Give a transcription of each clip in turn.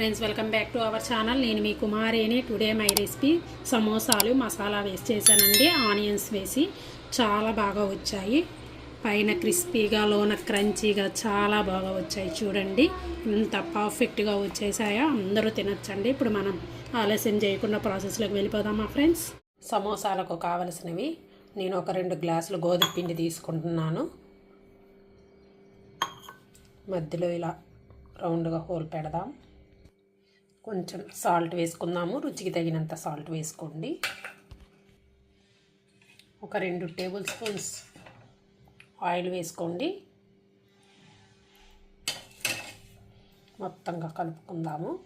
Friends welcome back to our channel నేను మీ కుమారేని. టుడే మై రెసిపీ సమోసాలు మసాలా వేసి చేశానండి. ఆనియన్స్ వేసి చాలా బాగా వచ్చాయి. పైన క్రిస్పీగా లోన క్రంచీగా చాలా బాగా వచ్చాయి. చూడండి ఇంత పర్ఫెక్ట్గా వచ్చేసాయా? అందరూ తినొచ్చండి. ఇప్పుడు మనం ఆలస్యం చేయకుండా ప్రాసెస్లోకి వెళ్ళిపోదామా ఫ్రెండ్స్ సమోసాలకు కావలసినవి నేను ఒక రెండు గ్లాసులు గోధుమ పిండి తీసుకుంటున్నాను. మధ్యలో ఇలా రౌండ్గా హోల్ పెడదాం. కొంచెం సాల్ట్ వేసుకుందాము. రుచికి తగినంత సాల్ట్ వేసుకోండి. ఒక రెండు టేబుల్ స్పూన్స్ ఆయిల్ వేసుకోండి. మొత్తంగా కలుపుకుందాము.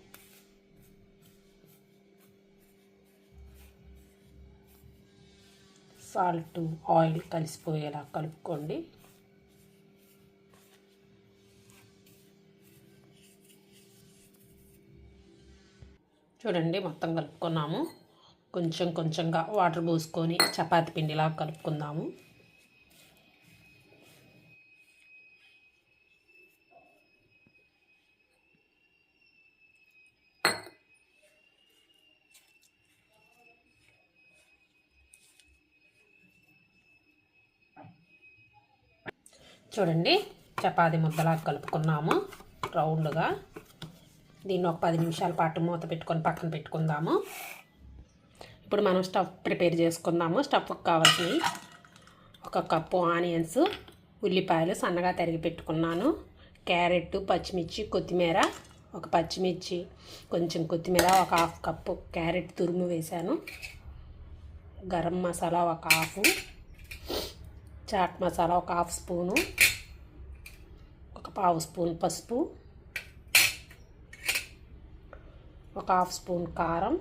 సాల్ట్ ఆయిల్ కలిసిపోయేలా కలుపుకోండి. చూడండి మొత్తం కలుపుకున్నాము. కొంచెం కొంచెంగా వాటర్ పోసుకొని చపాతి పిండిలా కలుపుకుందాము. చూడండి చపాతి ముద్దలా కలుపుకున్నాము రౌండ్గా. దీన్ని ఒక పది నిమిషాల పాటు మూత పెట్టుకొని పక్కన పెట్టుకుందాము. ఇప్పుడు మనం స్టఫ్ ప్రిపేర్ చేసుకుందాము. స్టఫ్కి కావాల్సినవి ఒక కప్పు ఆనియన్స్ ఉల్లిపాయలు సన్నగా తరిగి పెట్టుకున్నాను. క్యారెట్ పచ్చిమిర్చి కొత్తిమీర ఒక పచ్చిమిర్చి కొంచెం కొత్తిమీర ఒక హాఫ్ కప్పు క్యారెట్ తురుము వేశాను. గరం మసాలా ఒక హాఫ్ చాట్ మసాలా ఒక హాఫ్ స్పూను ఒక పావు స్పూన్ పసుపు ఒక హాఫ్ స్పూన్ కారం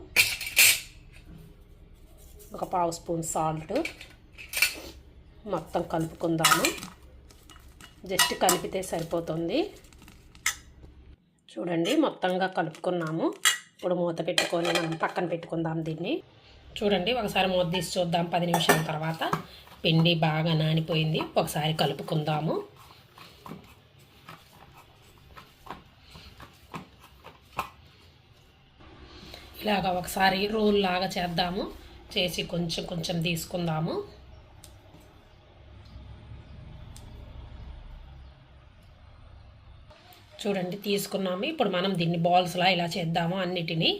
ఒక పావు స్పూన్ సాల్ట్. మొత్తం కలుపుకుందాము. జస్ట్ కలిపితే సరిపోతుంది. చూడండి మొత్తంగా కలుపుకున్నాము. ఇప్పుడు మూత పెట్టుకొని మనం పక్కన పెట్టుకుందాం దీన్ని. చూడండి ఒకసారి మూత తీసి చూద్దాం. పది నిమిషాల తర్వాత పిండి బాగా నానిపోయింది. ఒకసారి కలుపుకుందాము. ఇలాగ ఒకసారి రోల్ లాగా చేద్దాము. చేసి కొంచెం కొంచెం తీసుకుందాము. చూడండి తీసుకున్నాము. ఇప్పుడు మనం దీన్ని బాల్స్లా ఇలా చేద్దాము అన్నిటినీ.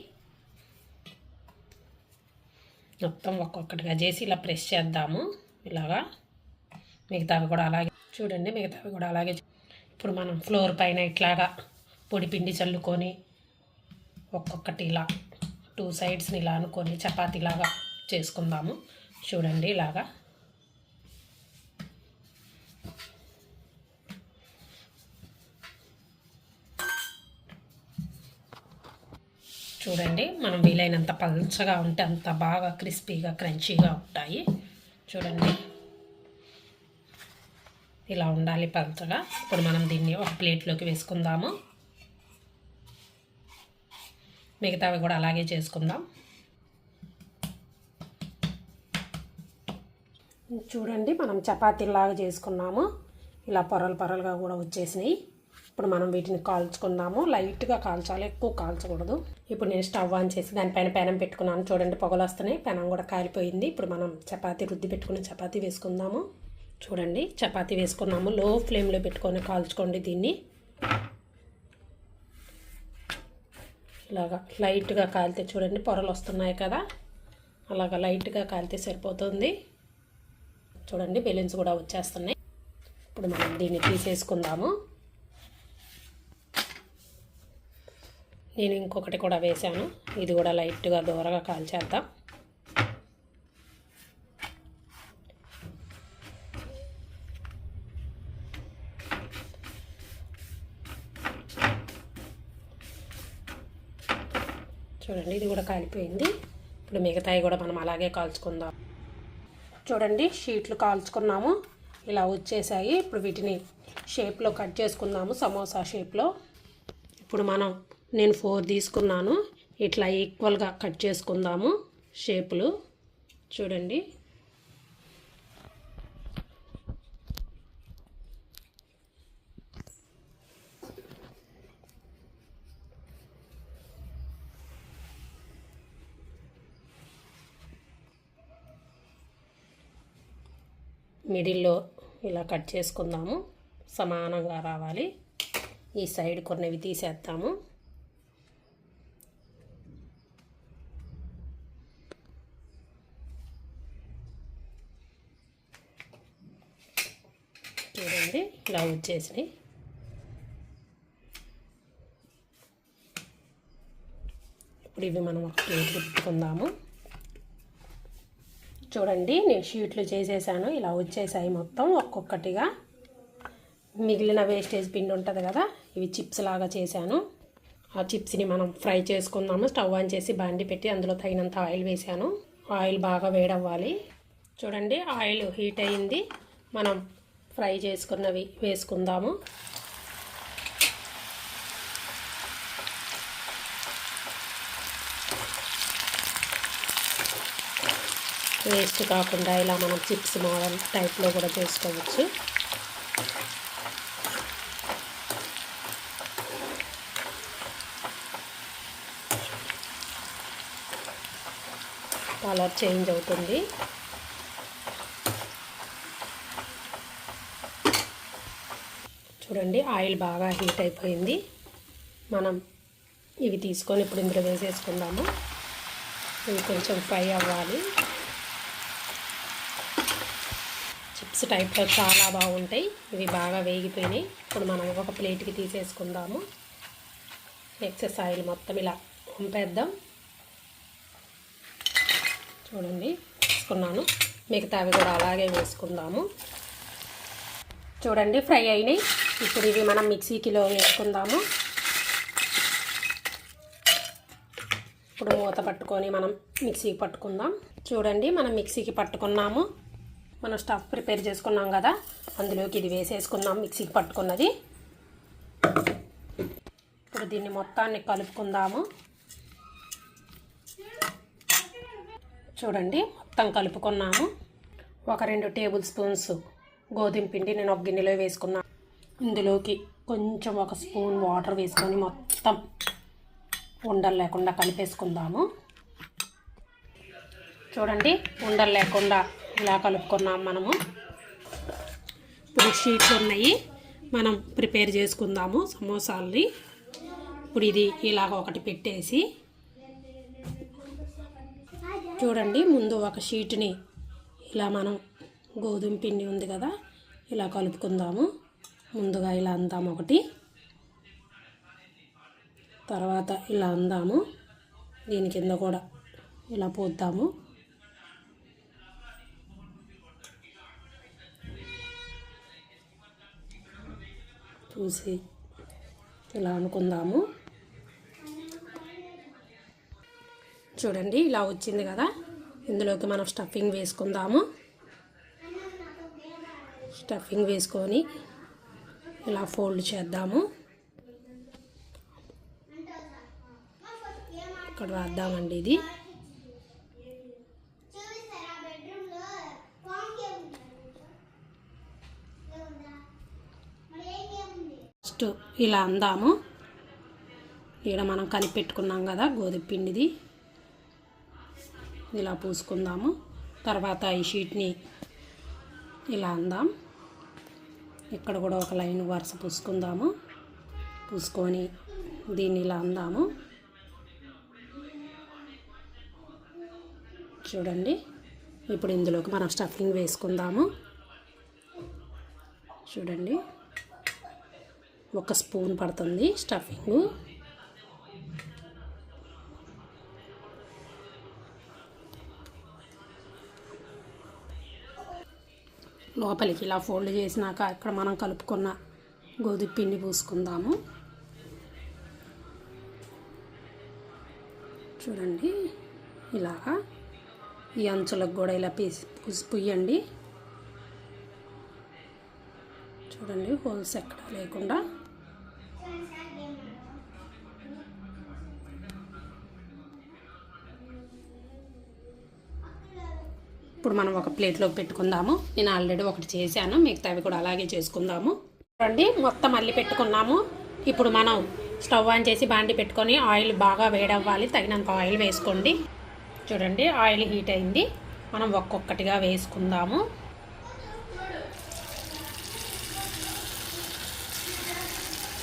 మొత్తం ఒక్కొక్కటిగా చేసి ఇలా ప్రెస్ చేద్దాము. ఇలాగా. మిగతావి కూడా అలాగే. చూడండి మిగతావి కూడా అలాగే ఇప్పుడు మనం ఫ్లోర్ పైన ఇట్లాగా పొడి పిండి చల్లుకొని ఒక్కొక్కటి ఇలా టూ సైడ్స్ని ఇలా అనుకొని చపాతీలాగా చేసుకుందాము. చూడండి ఇలాగా. చూడండి మనం వీలైనంత పల్చగా ఉంటే అంత బాగా క్రిస్పీగా క్రంచీగా ఉంటాయి. చూడండి. ఇలా ఉండాలి పల్చగా. ఇప్పుడు మనం దీన్ని ఒక ప్లేట్లోకి వేసుకుందాము. మిగతావి కూడా అలాగే చేసుకుందాం. చూడండి మనం చపాతీలాగా చేసుకున్నాము. ఇలా పొరలు పొరలుగా కూడా వచ్చేసినాయి. ఇప్పుడు మనం వీటిని కాల్చుకుందాము. లైట్గా కాల్చాలి ఎక్కువ కాల్చకూడదు. ఇప్పుడు నేను స్టవ్ ఆన్ చేసి దానిపైన పెనం పెట్టుకున్నాను. చూడండి పొగలు వస్తున్నాయి పెనం కూడా కాలిపోయింది. ఇప్పుడు మనం చపాతీ రుద్ది పెట్టుకుని చపాతీ వేసుకుందాము. చూడండి చపాతీ వేసుకున్నాము. లో ఫ్లేమ్లో పెట్టుకొని కాల్చుకోండి దీన్ని. ఇలాగా లైట్గా కాలితే చూడండి పొరలు వస్తున్నాయి కదా. అలాగా లైట్గా కాలితే సరిపోతుంది. చూడండి బెలూన్స్ కూడా వచ్చేస్తున్నాయి. ఇప్పుడు మనం దీన్ని తీసేసుకుందాము. నేను ఇంకొకటి కూడా వేశాను. ఇది కూడా లైట్గా దూరగా కాల్చేద్దాం చూడండి ఇది కూడా కాలిపోయింది. ఇప్పుడు మిగతాయి కూడా మనం అలాగే కాల్చుకుందాం. చూడండి షీట్లు కాల్చుకున్నాము. ఇలా వచ్చేసాయి. ఇప్పుడు వీటిని షేప్లో కట్ చేసుకుందాము సమోసా షేప్లో. ఇప్పుడు మనం నేను ఫోర్ తీసుకున్నాను. ఇట్లా ఈక్వల్గా కట్ చేసుకుందాము షేపులు. చూడండి. మిడిల్లో ఇలా కట్ చేసుకుందాము. సమానంగా రావాలి. ఈ సైడ్ కొన్నవి తీసేద్దాము. చూడండి ఇలా వచ్చేసినాయి. ఇప్పుడు ఇవి మనం ఒక ప్లేట్ పెట్టుకుందాము చూడండి నేను షీట్లు చేసేసాను. ఇలా వచ్చేసాయి మొత్తం ఒక్కొక్కటిగా. మిగిలిన వేస్టేజ్ పిండి ఉంటుంది కదా ఇవి చిప్స్ లాగా చేశాను. ఆ చిప్స్ని మనం ఫ్రై చేసుకుందాము. స్టవ్ ఆన్ చేసి బాండి పెట్టి అందులో తగినంత ఆయిల్ వేసాను ఆయిల్ బాగా వేడవ్వాలి. చూడండి ఆయిల్ హీట్ అయింది. మనం ఫ్రై చేసుకున్నవి వేసుకుందాము. వేస్ట్ కాకుండా ఇలా మనం చిప్స్ మోడల్ టైప్లో కూడా చేసుకోవచ్చు. కలర్ చేంజ్ అవుతుంది. చూడండి ఆయిల్ బాగా హీట్ అయిపోయింది. మనం ఇవి తీసుకొని ఇప్పుడు ఇందులో వేసేసుకుందాము. ఇవి కొంచెం ఫ్రై అవ్వాలి. చిప్స్ టైప్లో చాలా బాగుంటాయి. ఇవి బాగా వేగిపోయినాయి. ఇప్పుడు మనం ఒక ప్లేట్కి తీసేసుకుందాము. ఎక్సెస్ ఆయిల్ మొత్తం ఇలా పంపేద్దాం చూడండి వేసుకున్నాను మిగతా అవి కూడా అలాగే వేసుకుందాము. చూడండి ఫ్రై అయినాయి. ఇప్పుడు ఇవి మనం మిక్సీకిలో వేసుకుందాము. ఇప్పుడు మూత పట్టుకొని మనం మిక్సీకి పట్టుకుందాం. చూడండి మనం మిక్సీకి పట్టుకున్నాము. మనం స్టఫ్ ప్రిపేర్ చేసుకున్నాం కదా అందులోకి ఇది వేసేసుకున్నాం మిక్సీకి పట్టుకున్నది. ఇప్పుడు దీన్ని మొత్తాన్ని కలుపుకుందాము. చూడండి మొత్తం కలుపుకున్నాము. ఒక రెండు టేబుల్ స్పూన్స్ గోధుమ పిండి నేను ఒక గిన్నెలో వేసుకున్నాను ఇందులోకి కొంచెం ఒక స్పూన్ వాటర్ వేసుకొని మొత్తం ఉండలు లేకుండా కలిపేసుకుందాము. చూడండి ఉండలు లేకుండా ఇలా కలుపుకున్నాం మనము. ఇప్పుడు షీట్లు ఉన్నాయి. మనం ప్రిపేర్ చేసుకుందాము సమోసాలని. ఇప్పుడు ఇది ఇలాగ ఒకటి పెట్టేసి చూడండి ముందు ఒక షీట్ని ఇలా మనం గోధుమ పిండి ఉంది కదా ఇలా కలుపుకుందాము. ముందుగా ఇలా అందాము ఒకటి. తర్వాత ఇలా అందాము. దీని కింద కూడా ఇలా పోద్దాము. చూసి ఇలా అనుకుందాము. చూడండి ఇలా వచ్చింది కదా. ఇందులోకి మనం స్టఫింగ్ వేసుకుందాము. స్టఫింగ్ వేసుకొని ఇలా ఫోల్డ్ చేద్దాము. ఇక్కడ రాద్దామండి ఇది. ఇలా అందాము. ఇక్కడ మనం కలిపి పెట్టుకున్నాం కదా గోధుమ పిండిది. ఇలా పూసుకుందాము. తర్వాత ఈ షీట్ని ఇలా అందాం. ఇక్కడ కూడా ఒక లైన్ వరుస పూసుకుందాము. పూసుకొని దీన్ని ఇలా అందాము. చూడండి. ఇప్పుడు ఇందులోకి మనం స్టఫింగ్ వేసుకుందాము. చూడండి. ఒక స్పూన్ పడుతుంది స్టఫింగ్. లోపలికి ఇలా ఫోల్డ్ చేసినాక ఇక్కడ మనం కలుపుకున్న గోధుమ పిండి పూసుకుందాము. చూడండి ఇలాగా ఈ అంచులకు కూడా ఇలా పీసి పూసి పుయ్యండి చూడండి హోల్స్ ఎక్కడ లేకుండా ఇప్పుడు మనం ఒక ప్లేట్లో పెట్టుకుందాము. నేను ఆల్రెడీ ఒకటి చేశాను. మిగతావి కూడా అలాగే చేసుకుందాము. చూడండి మొత్తం మళ్ళీ పెట్టుకున్నాము. ఇప్పుడు మనం స్టవ్ ఆన్ చేసి బాండి పెట్టుకొని ఆయిల్ బాగా వేడవ్వాలి. తగినంత ఆయిల్ వేసుకోండి. చూడండి ఆయిల్ హీట్ అయింది. మనం ఒక్కొక్కటిగా వేసుకుందాము.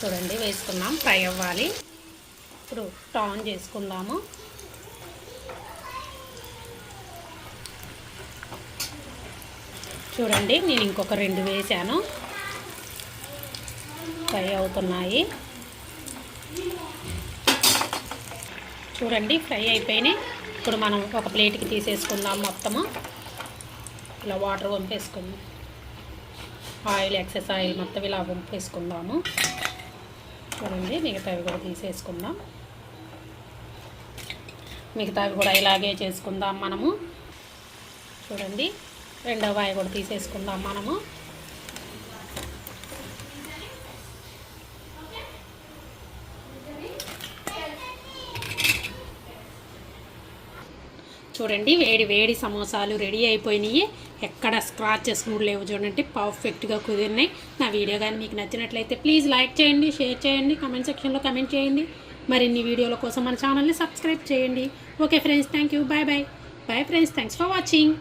చూడండి వేసుకున్నాం. ఫ్రై అవ్వాలి. ఇప్పుడు టాన్ చేసుకుందాము. చూడండి నేను ఇంకొక రెండు వేసాను. ఫ్రై అవుతున్నాయి. చూడండి ఫ్రై అయిపోయినాయి. ఇప్పుడు మనం ఒక ప్లేట్కి తీసేసుకుందాం మొత్తము. ఇలా వాటర్ పంపేసుకుందాం ఆయిల్ ఎక్సెస్ ఆయిల్ మొత్తం ఇలా పంపేసుకుందాము చూడండి మిగతావి కూడా తీసేసుకుందాం. మిగతావి కూడా ఇలాగే చేసుకుందాం మనము. చూడండి. రెండవ వాయి కూడా తీసేసుకుందాం మనము. చూడండి వేడి వేడి సమోసాలు రెడీ అయిపోయినాయి. ఎక్కడ స్క్రాచెస్ కూడా లేవు చూడండి పర్ఫెక్ట్గా కుదిరినాయి. నా వీడియో కానీ మీకు నచ్చినట్లయితే ప్లీజ్ లైక్ చేయండి షేర్ చేయండి కమెంట్ సెక్షన్లో కమెంట్ చేయండి. మరిన్ని వీడియోల కోసం మన ఛానల్ని సబ్స్క్రైబ్ చేయండి. Okay friends thank you bye bye. Bye friends thanks for watching.